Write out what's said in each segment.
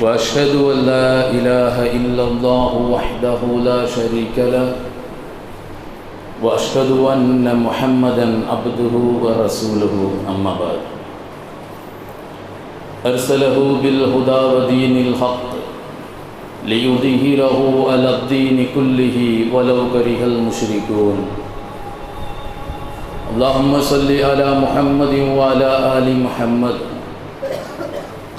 وأشهد أن لا إله إلا الله وحده لا شريك له وأشهد أن محمدا عبده ورسوله أما بعد. أرسله بالهدى ودين الحق ليظهره على الدين كله ولو كره المشركون. اللهم صل على محمد وعلى آل محمد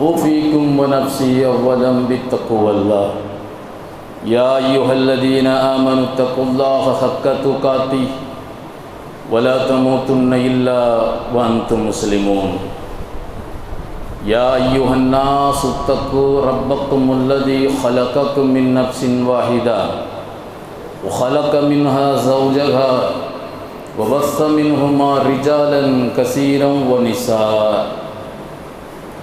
أوفيكم ونفسي أولا بالتقوى الله. يا أيها الذين آمنوا اتقوا الله حق تقاته ولا تموتن إلا وأنتم مسلمون. يا أيها الناس اتقوا ربكم الذي خلقكم من نفس واحدة وخلق منها زوجها وبث منهما رجالا كثيرا ونساء.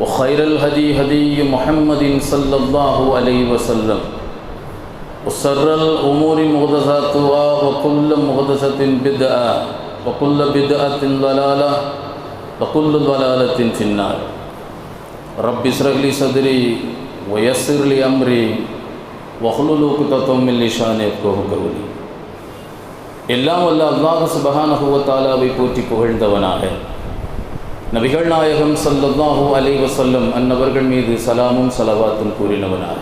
وخير الهدي هدي محمد صلى الله عليه وسلم وسر الأمور محدثاتها وكل محدثة بدعة وكل بدعة ضلالة وكل ضلالة في النار رب اشرح لي صدري ويسر لي أمري واحلل عقدة من لساني يفقهوا قولي எல்லாம் வல்ல அல்லாஹ் சுபஹானஹு வ தஆலாவை போற்றி புகழ்ந்தவனாக நபிகள் நாயகம் சல்லல்லாஹூ அலை வசல்லம் அன்னவர்கள் மீது சலாமும் சலவாத்தும் கூறினவனாக.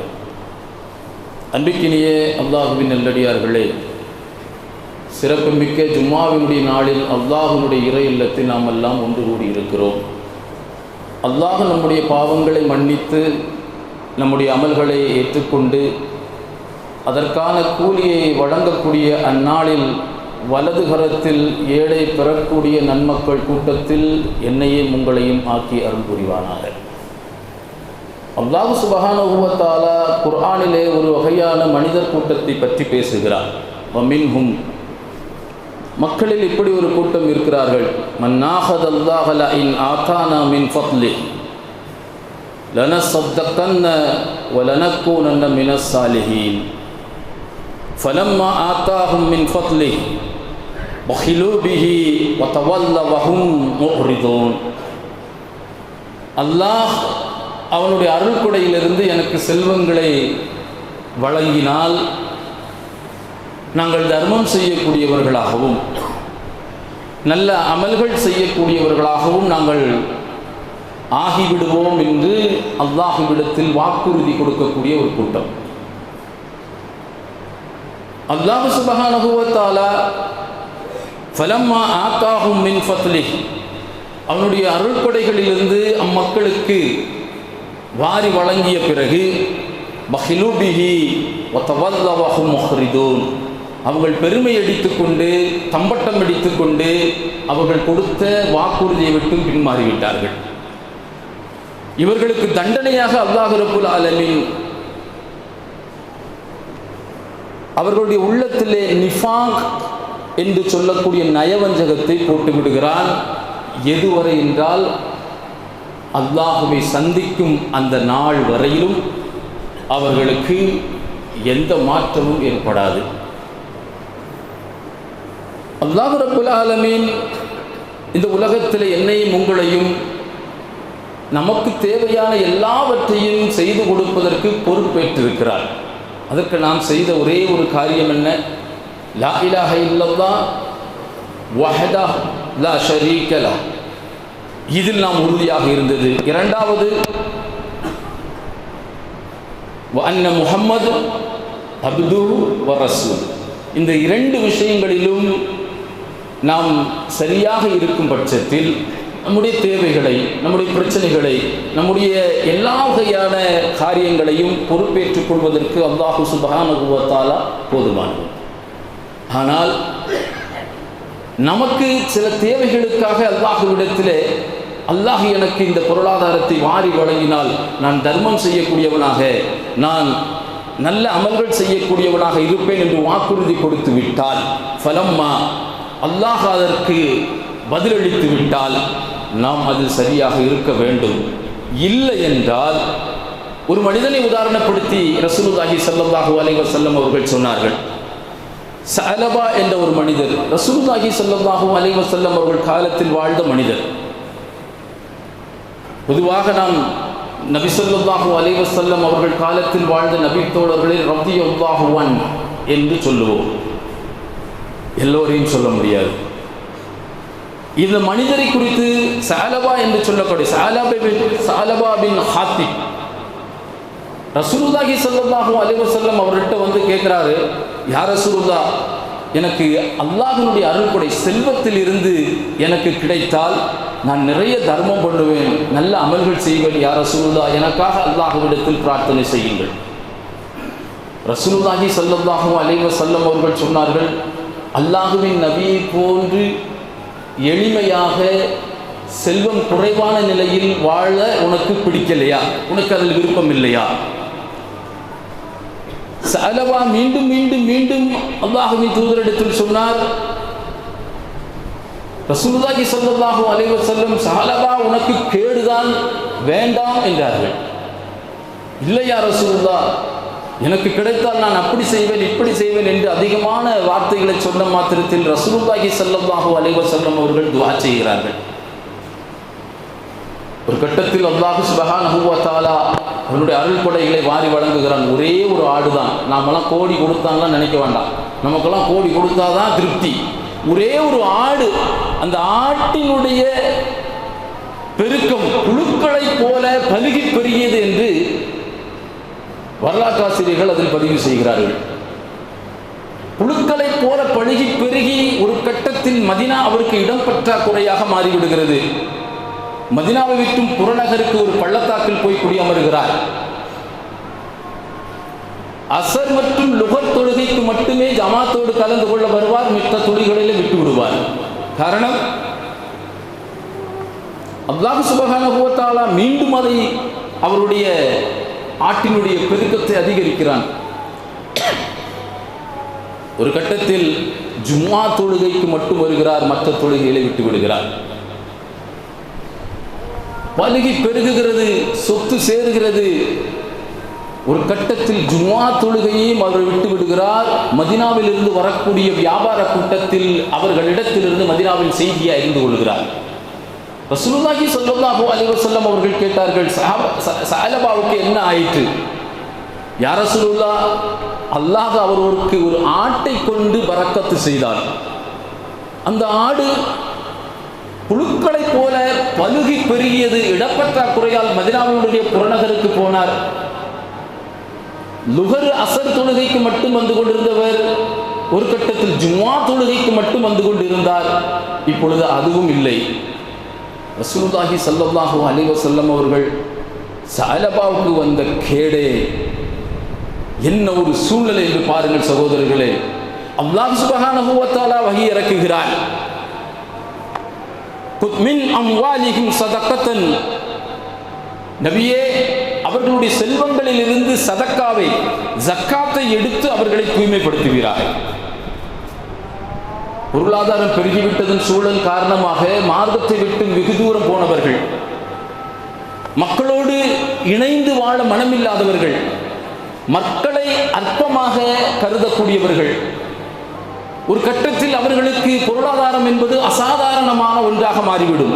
அன்பிக்கினியே அல்லாஹுவின் நல்லடியார்களே சிறப்புமிக்க ஜும்மாவினுடைய நாளில் அல்லாஹுனுடைய இறை இல்லத்தில் நாம் எல்லாம் ஒன்று கூடி இருக்கிறோம். அல்லாஹ் நம்முடைய பாவங்களை மன்னித்து நம்முடைய அமல்களை ஏற்றுக்கொண்டு அதற்கான கூலியை வழங்கக்கூடிய அந்நாளில் வலதுகரத்தில் ஏழை பெறக்கூடிய நன்மக்கள் கூட்டத்தில் என்னையும் உங்களையும் ஆக்கி அருள் புரிவானாக. அல்லாஹு சுபஹானுவத்தாலா குர்ஆனிலே ஒரு வகையான மனிதர் கூட்டத்தை பற்றி பேசுகிறார். மின்ஹும். மக்களில் இப்படி ஒரு கூட்டம் இருக்கிறார்கள். மன்னாஹத் அல்லாஹல இன் ஆத்தானா மின் ஃபத்லி லனசத்தக்கன்ன வலனக்கூனன்ன மினஸ் சாலிஹீன். فلما آتاهم من فضله بخلوا به وتولوا وهم معرضون அல்லாஹ் அவனுடைய அருள்கொடையிலிருந்து எனக்கு செல்வங்களை வழங்கினால் நாங்கள் தர்மம் செய்யக்கூடியவர்களாகவும் நல்ல அமல்கள் செய்யக்கூடியவர்களாகவும் நாங்கள் ஆகிவிடுவோம் என்று அல்லாஹுவிடத்தில் வாக்குறுதி கொடுக்கக்கூடிய ஒரு கூட்டம் அல்லாஹு சுபஹானுவத்தாலா ஃபலம்மா ஆத்தாகும் மின் ஃபத்லி அவனுடைய அருள்கொடைகளிலிருந்து அம்மக்களுக்கு வாரி வழங்கிய பிறகு பஹிலுபிஹி ஒத்தவல்லவாகும் முஹ்ரிதூன். அவர்கள் பெருமை அடித்துக்கொண்டு தம்பட்டம் அடித்துக்கொண்டு அவர்கள் கொடுத்த வாக்குறுதியை விட்டும் பின்மாறிவிட்டார்கள். இவர்களுக்கு தண்டனையாக அல்லாஹ் ரபுல் ஆலமின் அவர்களுடைய உள்ளத்திலே நிஃபாக் என்று சொல்லக்கூடிய நயவஞ்சகத்தை போட்டு விடுகிறான். எதுவரை என்றால் அல்லாஹுவை சந்திக்கும் அந்த நாள் வரையிலும் அவர்களுக்கு எந்த மாற்றமும் ஏற்படாது. அல்லாஹ் ரப்புல் ஆலமீன் இந்த உலகத்தில் என்னையும் உங்களையும் நமக்கு தேவையான எல்லாவற்றையும் செய்து கொடுப்பதற்கு பொறுப்பேற்றிருக்கிறார். அதற்கு நாம் செய்த ஒரே ஒரு காரியம் என்ன? லா இலாஹ இல்லல்லா வஹதா லா இதில் நாம் உறுதியாக இருந்தது. இரண்டாவது அன்ன முகம்மது அப்து வரசு இந்த இரண்டு விஷயங்களிலும் நாம் சரியாக இருக்கும் பட்சத்தில் நம்முடைய தேவைகளை நம்முடைய பிரச்சனைகளை நம்முடைய எல்லா வகையான காரியங்களையும் பொறுப்பேற்றுக் கொள்வதற்கு அல்லாஹு சுபகானுபவத்தாலா போதுமானது. ஆனால் நமக்கு சில தேவைகளுக்காக அல்லாஹுவிடத்தில் அல்லாஹ் எனக்கு இந்த பொருளாதாரத்தை வாரி வழங்கினால் நான் தர்மம் செய்யக்கூடியவனாக நான் நல்ல அமல்கள் செய்யக்கூடியவனாக இருப்பேன் என்று வாக்குறுதி கொடுத்து விட்டால் ஃபலம்மா அல்லாஹ் அதற்கு பதிலளித்து விட்டால் நாம் அதில் சரியாக இருக்க வேண்டும். இல்லை என்றால் ஒரு மனிதனை உதாரணப்படுத்தி ரசூலுல்லாஹி ஸல்லல்லாஹு அலைஹி வஸல்லம் அவர்கள் சொன்னார்கள் சலபா என்ற ஒரு மனிதர் ரசூலுல்லாஹி ஸல்லல்லாஹு அலைஹி வஸல்லம் அவர்கள் காலத்தில் வாழ்ந்த மனிதர். பொதுவாக நாம் நபி ஸல்லல்லாஹு அலி வசல்லம் அவர்கள் காலத்தில் வாழ்ந்த நபி தோழர்களில் ரப்தி அன் என்று சொல்லுவோம். எல்லோரையும் சொல்ல முடியாது. இந்த மனிதரை குறித்து சாலபா என்று சொல்லக்கூடிய சாலபா பின் சாலபா பின் ஹாத்தி ரசூலுல்லாஹி ஸல்லல்லாஹு அலிவசல்லம் அவர்கிட்ட வந்து கேட்குறாரு யார் ரசூலுல்லா எனக்கு அல்லாஹினுடைய அருள்கொடை செல்வத்தில் இருந்து எனக்கு கிடைத்தால் நான் நிறைய தர்மம் பண்ணுவேன் நல்ல அமல்கள் செய்வேன் யார் ரசூலுல்லா எனக்காக அல்லாஹுவிடத்தில் பிரார்த்தனை செய்யுங்கள். ரசூலுல்லாஹி ஸல்லல்லாஹு அலைஹி அவர்கள் சொன்னார்கள் அல்லாஹுவின் நபியை போன்று எளிமையாக செல்வம் குறைவான நிலையில் வாழ உனக்கு பிடிக்கலையா? உனக்கு அதில் விருப்பம் இல்லையா? சலவா மீண்டும் மீண்டும் மீண்டும் அல்லாஹுவின் தூதரிடத்தில் சொன்னார் ரசூலுல்லாஹி ஸல்லல்லாஹு அலைவர் செல்லும் சஹலவா உனக்கு கேடுதான் வேண்டாம் என்றார்கள். இல்லையா ரசூலுல்லா எனக்கு கிடைத்தால் நான் அப்படி செய்வேன் இப்படி செய்வேன் என்று அதிகமான வார்த்தைகளை சொன்ன மாத்திரத்தில் ரசூலுல்லாஹி செல்லமாக அலைவ செல்லம் அவர்கள் துவா செய்கிறார்கள். ஒரு கட்டத்தில் அல்லாஹு சுபஹானஹு ஹூவா தாலா அவனுடைய அருள் கொடைகளை வாரி வழங்குகிறான். ஒரே ஒரு ஆடு தான் நாமெல்லாம் கோடி கொடுத்தாங்கலாம் நினைக்க வேண்டாம். நமக்கெல்லாம் கோடி கொடுத்தாதான் திருப்தி. ஒரே ஒரு ஆடு அந்த ஆட்டினுடைய பெருக்கம் புழுக்களை போல பலுகி பெருகியது என்று வரலாற்றாசிரியர்கள் அதில் பதிவு செய்கிறார்கள். புழுக்களை போல பழுகி பெருகி ஒரு கட்டத்தில் மதினா அவருக்கு இடம் பற்றாக்குறையாக மாறிவிடுகிறது. மதினாவை விட்டும் புறநகருக்கு ஒரு பள்ளத்தாக்கில் போய் குடியமருகிறார். அசர் மற்றும் லுகர் தொழுகைக்கு மட்டுமே ஜமாத்தோடு கலந்து கொள்ள வருவார் மித்த தொழில்களிலே விட்டு விடுவார் காரணம் அல்லாஹ் சுபகான மீண்டும் அதை அவருடைய ஆட்டினுடைய பெருக்கத்தை அதிகரிக்கிறான். ஒரு கட்டத்தில் ஜும்மா தொழுகைக்கு மட்டும் வருகிறார் மற்ற தொழுகைகளை விட்டு விடுகிறார். பழுகி பெருகுகிறது சொத்து சேருகிறது. ஒரு கட்டத்தில் ஜும்மா தொழுகையையும் அவர் விட்டு விடுகிறார். மதினாவில் இருந்து வரக்கூடிய வியாபார கூட்டத்தில் அவர்களிடத்திலிருந்து மதினாவில் செய்தியை அறிந்து கொள்கிறார். ரசூலுல்லாஹி ஸல்லல்லாஹு அலைஹி வஸல்லம் அவர்கள் கேட்டார்கள் சஹாபாவுக்கு என்ன ஆயிற்று? யார் ரசூலுல்லா அல்லாஹ் அவருக்கு ஒரு ஆட்டை கொண்டு பறக்கத்து செய்தார். அந்த ஆடு புழுக்களைப் போல பழுகி பெருகியது இடப்பற்றாக்குறையால் மதினாவினுடைய புறநகருக்கு போனார். லுகர் அசர் தொழுகைக்கு மட்டும் வந்து கொண்டிருந்தவர் ஒரு கட்டத்தில் ஜும்மா தொழுகைக்கு மட்டும் வந்து கொண்டிருந்தார். இப்பொழுது அதுவும் இல்லை. ரசூல்லாஹி ஸல்லல்லாஹு அலி வசல்லம் அவர்கள் சாலபாவுக்கு வந்த கேடே என்ன ஒரு சூழ்நிலை என்று பாருங்கள் சகோதரர்களே. அல்லாஹ் சுபஹானஹு வ வகி இறக்குகிறார். மின் அம்வாலிகும் சதக்கத்தன். நபியே அவர்களுடைய செல்வங்களில் இருந்து சதக்காவை ஜக்காத்தை எடுத்து அவர்களை தூய்மைப்படுத்துகிறார்கள். பொருளாதாரம் பெருகிவிட்டதன் சூழல் காரணமாக மார்க்கத்தை விட்டு வெகு தூரம் போனவர்கள். மக்களோடு இணைந்து வாழ மனமில்லாதவர்கள். மக்களை அற்பமாக கருதக்கூடியவர்கள். ஒரு கட்டத்தில் அவர்களுக்கு பொருளாதாரம் என்பது அசாதாரணமான ஒன்றாக மாறிவிடும்.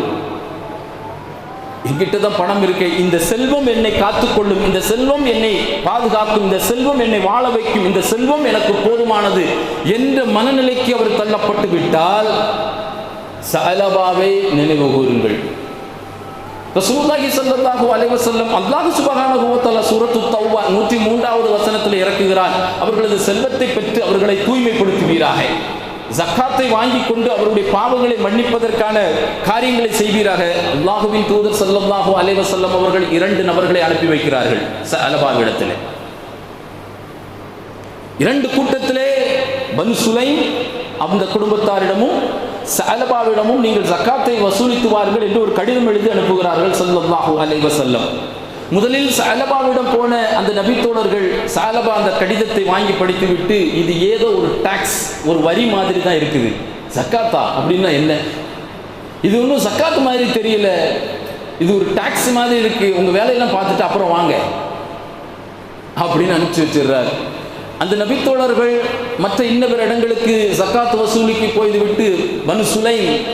என்கிட்ட தான் பணம் இருக்கு. இந்த செல்வம் என்னை காத்துக்கொள்ளும் இந்த செல்வம் என்னை பாதுகாக்கும் இந்த செல்வம் என்னை வாழ வைக்கும் இந்த செல்வம் எனக்கு போதுமானது என்ற மனநிலைக்கு அவர் தள்ளப்பட்டு விட்டால் சலபாவை நினைவு கூறுங்கள் ரசூல்லாஹி ஸல்லல்லாஹு அலைஹி வஸல்லம் அல்லாஹ் சுப்ஹானஹு வ தஆலா சூரத்து தௌபா 103வது வசனத்தில் இறக்குகிறார். அவர்களது செல்வத்தை பெற்று அவர்களை தூய்மைப்படுத்துவீராக. ஜக்காத்தை வாங்கி கொண்டு அவருடைய பாவங்களை மன்னிப்பதற்கான காரியங்களை செய்வீராக. அல்லாஹுவின் தூதர் சல்லாஹு அலைவசல்லம் அவர்கள் இரண்டு நபர்களை அனுப்பி வைக்கிறார்கள் அலபாவிடத்திலே இரண்டு கூட்டத்திலே பனு சுலைம் அந்த குடும்பத்தாரிடமும் சலபாவிடமும் நீங்கள் ஜக்காத்தை வசூலித்து வாருங்கள் என்று ஒரு கடிதம் எழுதி அனுப்புகிறார்கள் ஸல்லல்லாஹு அலைவசல்லம் செல்லம் முதலில் சாலபாவிடம் போன அந்த நபித்தோழர்கள் சாலபா அந்த கடிதத்தை வாங்கி படித்துவிட்டு இது ஏதோ ஒரு டாக்ஸ் ஒரு வரி மாதிரி தான் இருக்குது. சக்காத்தா அப்படின்னா என்ன? இது ஒன்றும் சக்காத்து மாதிரி தெரியல. இது ஒரு டாக்ஸ் மாதிரி இருக்கு. உங்க வேலையெல்லாம் பார்த்துட்டு அப்புறம் வாங்க. அப்படின்னு அனுப்பிச்சு வச்சிடுறாரு. அந்த நபித்தோழர்கள் மற்ற இன்னபிற இடங்களுக்கு சக்காத்து வசூலிக்கு போய்விட்டு பனு சுலைம்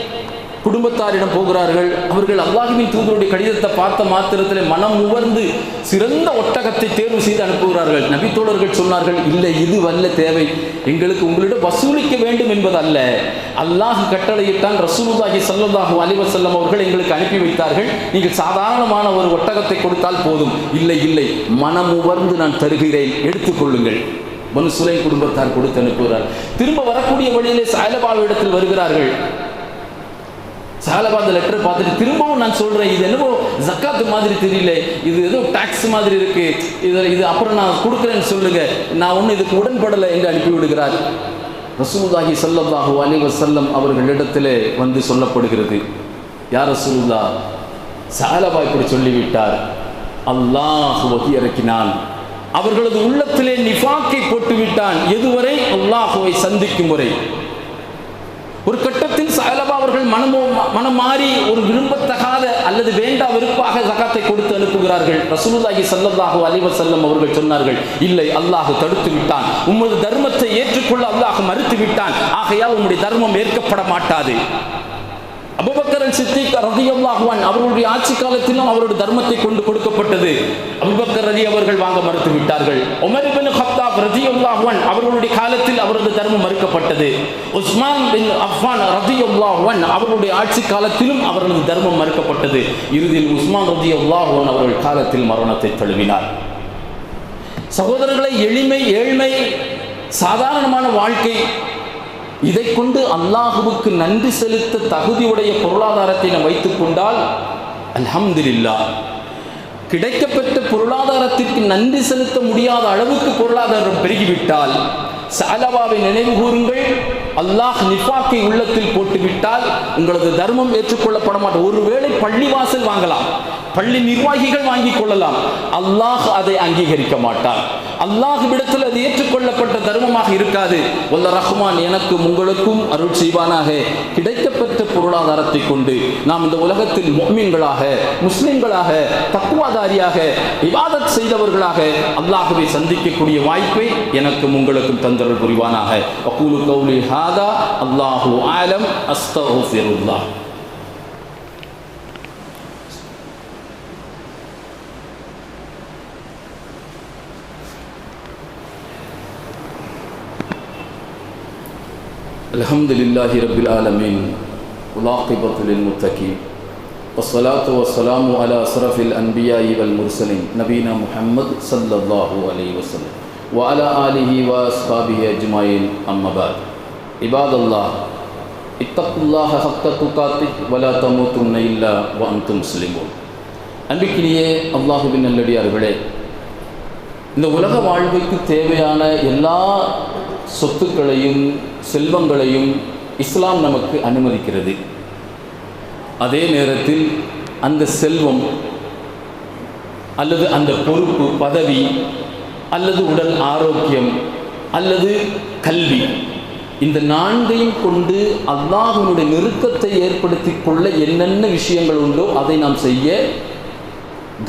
குடும்பத்தாரிடம் போகிறார்கள். அவர்கள் அல்லாஹுவின் தூதருடைய கடிதத்தை பார்த்த மாத்திரத்தில் மனம் உவர்ந்து சிறந்த ஒட்டகத்தை தேர்வு செய்து அனுப்புகிறார்கள். நபித்தோழர்கள் சொன்னார்கள் இல்லை இது வல்ல தேவை. எங்களுக்கு உங்களிடம் வசூலிக்க வேண்டும் என்பதல்ல. அல்லாஹ் கட்டளையிட்டான் ரசூலுல்லாஹி ஸல்லல்லாஹு அலிவசல்லம் அவர்கள் எங்களுக்கு அனுப்பி வைத்தார்கள். நீங்கள் சாதாரணமான ஒரு ஒட்டகத்தை கொடுத்தால் போதும். இல்லை இல்லை. மனம் உவர்ந்து நான் தருகிறேன். எடுத்துக்கொள்ளுங்கள் பனு சுலை குடும்பத்தார் கொடுத்து அனுப்புகிறார். திரும்ப வரக்கூடிய வழியிலே சாயலபாவிடத்தில் வருகிறார்கள். சாலபா அந்த லெட்டர் பார்த்துட்டு திரும்பவும் நான் சொல்கிறேன் இது என்னவோ ஜக்காத்து மாதிரி தெரியல இது ஏதோ டாக்ஸ் மாதிரி இருக்கு இதில் இது அப்புறம் நான் கொடுக்குறேன்னு சொல்லுங்க நான் ஒன்றும் இதுக்கு உடன்படலை என்று அனுப்பி விடுகிறார் ரசூலுல்லாஹி ஸல்லல்லாஹு அலைஹி செல்லம் அவர்களிடத்திலே வந்து சொல்லப்படுகிறது. யார் ரசூல்லா சாலபா இப்படி சொல்லிவிட்டார். அல்லாஹ் வகி இறக்கினான். அவர்களது உள்ளத்திலே நிஃபாக்கை போட்டுவிட்டான். எதுவரை? அல்லாஹுவை சந்திக்கும் முறை ஒரு கட்டத்தில் சலபா அவர்கள் மனமோ மனம் மாறி ஒரு விரும்பத்தகாத அல்லது வேண்டா வெறுப்பாக ஜகாத்தை கொடுத்து அனுப்புகிறார்கள். ரசூலுல்லாஹி சல்லல்லாஹு அலைஹி வஸல்லம் அவர்கள் சொன்னார்கள் இல்லை அல்லாஹ் தடுத்து விட்டான். உமது தர்மத்தை ஏற்றுக்கொள்ள அல்லாஹ் மறுத்து விட்டான். ஆகையால் உம்முடைய தர்மம் ஏற்கப்பட மாட்டாது. அபுபக்கரன் சித்திக் ரதியல்லாஹுவான் அவர்களுடைய ஆட்சி காலத்திலும் அவருடைய தர்மத்தை கொண்டு கொடுக்கப்பட்டது. அபுபக்கர் ரதி அவர்கள் வாங்க மறுத்து விட்டார்கள். உமர் பின் ஹத்தாப் ரதியல்லாஹுவான் அவர்களுடைய காலத்தில் அவரது தர்மம் மறுக்கப்பட்டது. உஸ்மான் பின் அஃபான் ரதியல்லாஹுவான் அவர்களுடைய ஆட்சி காலத்திலும் அவரது தர்மம் மறுக்கப்பட்டது. இறுதியில் உஸ்மான் ரதியல்லாஹுவான் அவர்கள் காலத்தில் மரணத்தை தழுவினார். சகோதரர்களை எளிமை ஏழ்மை சாதாரணமான வாழ்க்கை இதை கொண்டு அல்லாஹுவுக்கு நன்றி செலுத்த தகுதியுடைய பொருளாதாரத்தை நாம் வைத்துக் கொண்டால் அல்ஹம்துலில்லா. கிடைக்கப்பெற்ற பொருளாதாரத்திற்கு நன்றி செலுத்த முடியாத அளவுக்கு பொருளாதாரம் பெருகிவிட்டால் சாலவாவை நினைவு கூறுங்கள் அல்லாஹ் நிஃபாக்கை உள்ளத்தில் போட்டுவிட்டால் உங்களது தர்மம் ஏற்றுக்கொள்ளப்பட மாட்டோம் ஒருவேளை பள்ளிவாசல் வாங்கலாம் பள்ளி நிர்வாகிகள் வாங்கிக் கொள்ளலாம் அல்லாஹ் அதை அங்கீகரிக்க மாட்டார் அல்லாஹ் விடத்தில் அது ஏற்றுக்கொள்ளப்பட்ட தர்மமாக இருக்காது. வல்ல ரஹ்மான் எனக்கும் உங்களுக்கும் அருள் செய்வானாக. கிடைக்கப்பட்ட பொருளாதாரத்தை கொண்டு நாம் இந்த உலகத்தில் மொமீன்களாக முஸ்லிம்களாக தக்குவாதாரியாக இபாதத் செய்தவர்களாக அல்லாஹுவை சந்திக்கக்கூடிய வாய்ப்பை எனக்கும் உங்களுக்கும் தந்தரல் புரிவானாக. அகூலு கௌலி ஹாதா அல்லாஹு ஆலம் அஸ்தகுஃபிருல்லாஹ் الحمد لله رب العالمين والعاقبة للمتقين والصلاة والسلام على أشرف الأنبياء والمرسلين نبينا محمد صلى الله عليه وسلم وعلى آله وأصحابه أجمعين أما بعد عباد الله اتقوا الله حق تقاته ولا تموتن إلا وأنتم مسلمون அன்பிக்கினியே அல்லாஹுவின் நல்லடியார்களே இந்த உலக வாழ்வுக்கு தேவையான எல்லா சொத்துக்களையும் செல்வங்களையும் இஸ்லாம் நமக்கு அனுமதிக்கிறது. அதே நேரத்தில் அந்த செல்வம் அல்லது அந்த பொறுப்பு பதவி அல்லது உடல் ஆரோக்கியம் அல்லது கல்வி இந்த நான்கையும் கொண்டு அல்லாஹினுடைய நெருக்கத்தை ஏற்படுத்தி கொள்ள என்னென்ன விஷயங்கள் உண்டோ அதை நாம் செய்ய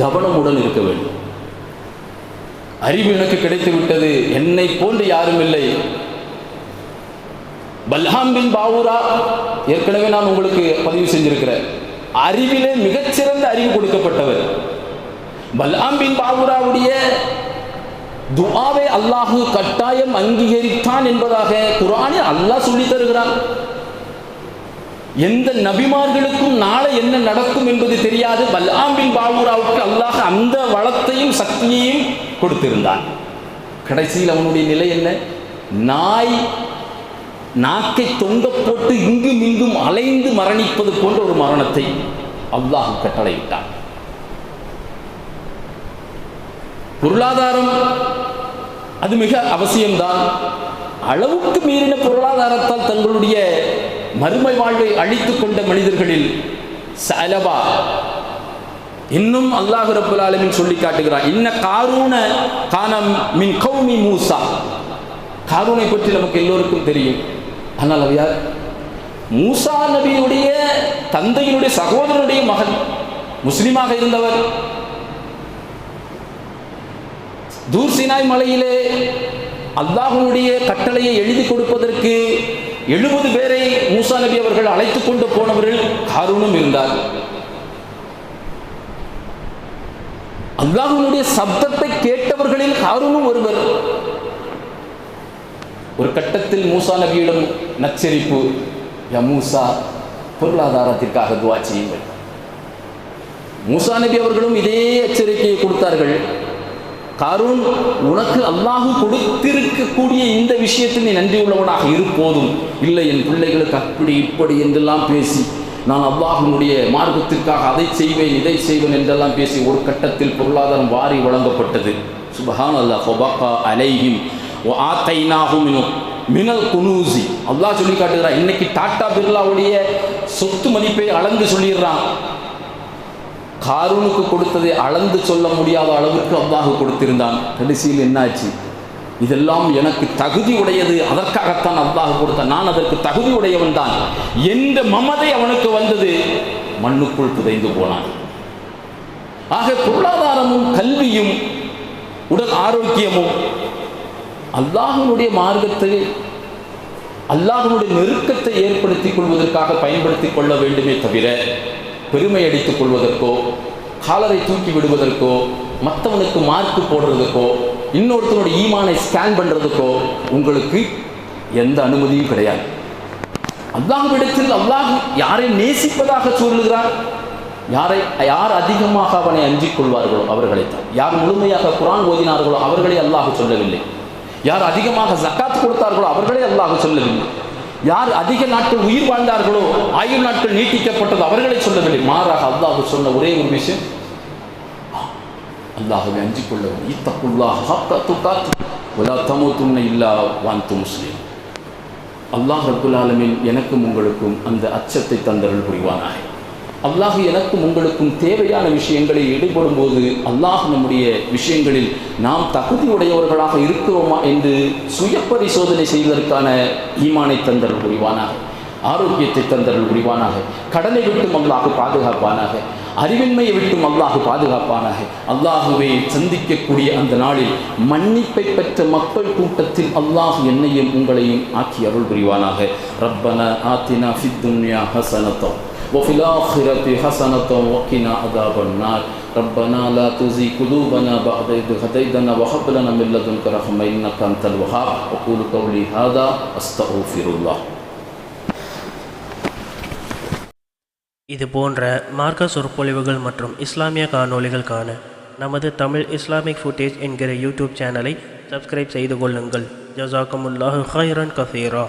கவனமுடன் இருக்க வேண்டும். அறிவு எனக்கு கிடைத்து விட்டது என்னை போன்று யாரும் இல்லை. பல்ஹாம் பின் பாவூரா ஏற்கனவே நான் உங்களுக்கு பதிவு செஞ்சிருக்கிறேன். அறிவிலே மிகச்சிறந்த அறிவு கொடுக்கப்பட்டவர். பல்ஹாம் பின் பாவூராவுடைய துஆவை அல்லாஹு கட்டாயம் அங்கீகரித்தான் என்பதாக குரானில் அல்லாஹ் சொல்லி தருகிறான். எந்த நபிமார்களுக்கும் நாளை என்ன நடக்கும் என்பது தெரியாது. பல்ஆம் பின் அல்லாஹ் அந்த வளத்தையும் சக்தியையும் கொடுத்திருந்தான். கடைசியில் அவனுடைய நிலை என்ன? நாய் நாக்கை தொங்க போட்டு இங்கும் இங்கும் அலைந்து மரணிப்பது போன்ற ஒரு மரணத்தை அல்லாஹ் கட்டளையிட்டான். பொருளாதாரம் அது மிக அவசியம்தான். அளவுக்கு மீறின பொருளாதாரத்தால் தங்களுடைய மறுமை வாழ்வை அழித்துக் கொண்ட மனிதர்களில் சலபா இன்னும் அல்லாஹு ரபுல் ஆலமின் சொல்லி காட்டுகிறான். இன்ன காரூன கானம் மின் கௌமி மூசா. காரூனை பற்றி நமக்கு எல்லோருக்கும் தெரியும். ஆனால் அவர் யார் மூசா நபியுடைய தந்தையினுடைய சகோதரனுடைய மகன் முஸ்லீமாக இருந்தவர். தூர் சினாய் மலையிலே அல்லாஹனுடைய கட்டளையை எழுதி கொடுப்பதற்கு எழுபது பேரை மூசா நபி அவர்கள் அழைத்து கொண்டு போனவர்கள் காரூனும் இருந்தார் அல்லாஹனுடைய சப்தத்தை கேட்டவர்களில் காரூனும் ஒருவர். ஒரு கட்டத்தில் மூசா நபியிடம் நச்சரிப்பு யா மூசா பொருளாதாரத்திற்காக துவா செய்யுங்கள். மூசா நபி அவர்களும் இதே எச்சரிக்கையை கொடுத்தார்கள். காரூன் உனக்கு அல்லாஹு கொடுத்திருக்கக்கூடிய இந்த விஷயத்தில் நீ நன்றி உள்ளவனாக இருப்போதும் இல்லை என் பிள்ளைகளுக்கு அப்படி இப்படி என்றெல்லாம் பேசி நான் அல்லாஹினுடைய மார்க்கத்திற்காக அதை செய்வேன் இதை செய்வேன் என்றெல்லாம் பேசி ஒரு கட்டத்தில் பொருளாதாரம் வாரி வழங்கப்பட்டது. சுபஹான் அல்லாஹ் ஃபபக்கா அலைஹிம். ஓ ஆத்தைனாகும் மினல் குனூசி. அல்லாஹ் சொல்லி காட்டுகிறான் இன்னைக்கு டாடா பிர்லாவுடைய சொத்து மதிப்பை அளந்து சொல்லிடுறான். காரூனுக்கு கொடுத்ததை அளந்து சொல்ல முடியாத அளவுக்கு அல்லாஹ் கொடுத்திருந்தான். கடைசியில் என்னாச்சு? இதெல்லாம் எனக்கு தகுதி உடையது அதற்காகத்தான் அல்லாஹ் கொடுத்தான். நான் அதற்கு தகுதி உடையவன் தான். எந்த மமதை அவனுக்கு வந்தது? மண்ணுக்குள் புதைந்து போனான். ஆக பொருளாதாரமும் கல்வியும் உடல் ஆரோக்கியமும் அல்லாஹனுடைய மார்க்கத்தை அல்லாஹனுடைய நெருக்கத்தை ஏற்படுத்திக் கொள்வதற்காக பயன்படுத்திக் கொள்ள வேண்டுமே தவிர பெருமை அடித்துக் கொள்வதற்கோ காலரை தூக்கி விடுவதற்கோ மற்றவனுக்கு மார்க்கு போடுறதுக்கோ இன்னொருத்தனுடைய ஈமானை ஸ்கேன் பண்ணுறதுக்கோ உங்களுக்கு எந்த அனுமதியும் கிடையாது. அல்லாஹ்விடத்தில் அல்லாஹ் யாரை நேசிப்பதாக சொல்லுகிறார்? யாரை யார் அதிகமாக அவனை அஞ்சிக் கொள்வார்களோ அவர்களைத்தான். யார் முழுமையாக குரான் ஓதினார்களோ அவர்களை அல்லாஹ் சொல்லவில்லை. யார் அதிகமாக ஜக்காத் கொடுத்தார்களோ அவர்களே அல்லாஹ் சொல்லவில்லை. யார் அதிக நாட்கள் உயிர் வாழ்ந்தார்களோ ஆயுள் நாட்கள் நீட்டிக்கப்பட்டது அவர்களை சொல்லவில்லை. மாறாக அல்லாஹ் சொன்ன ஒரே ஒரு விஷயம். அல்லாஹவை அஞ்சு கொள்ளவும் இத்தக்குல்லாஹ் இல்லா வாந்து முஸ்லீம். அல்லாஹ் அப்துல் ஆலமின் எனக்கும் உங்களுக்கும் அந்த அச்சத்தை தந்தருள் புரிவானாக. அல்லாஹ் எனக்கும் உங்களுக்கும் தேவையான விஷயங்களில் ஈடுபடும் போது அல்லாஹ் நம்முடைய விஷயங்களில் நாம் தகுதியுடையவர்களாக இருக்கிறோமா என்று சுய பரிசோதனை செய்வதற்கான ஈமானை தந்தருள் புரிவானாக ஆரோக்கியத்தை தந்தருள் புரிவானாக கடனை விட்டும் அல்லாஹ் பாதுகாப்பானாக அறிவின்மையை விட்டும் அல்லாஹு பாதுகாப்பானாக அல்லாஹுவை சந்திக்கக்கூடிய அந்த நாளில் மன்னிப்பை பெற்ற மக்கள் கூட்டத்தில் அல்லாஹ் என்னையும் உங்களையும் ஆக்கி அருள் புரிவானாக. ரப்பன ஆத்தினா ஃபித்துன்யா ஹசனத்தோ. وفي الآخرة حسنة وقنا عذاب النار ربنا لا تزغ قلوبنا بعد إذ هديتنا وهب لنا من لدنك رحمة إنك أنت الوهاب أقول قولي هذا أستغفر الله இது போன்ற மார்க்க சொற்பொழிவுகள் மற்றும் இஸ்லாமிய காணொளிகள் காண நமது தமிழ் இஸ்லாமிக் ஃபுட்டேஜ் என்கிற யூடியூப் சேனலை சப்ஸ்கிரைப் செய்து கொள்ளுங்கள் ஜசாக்கமுல்லாஹு ஹைரன் கசீரா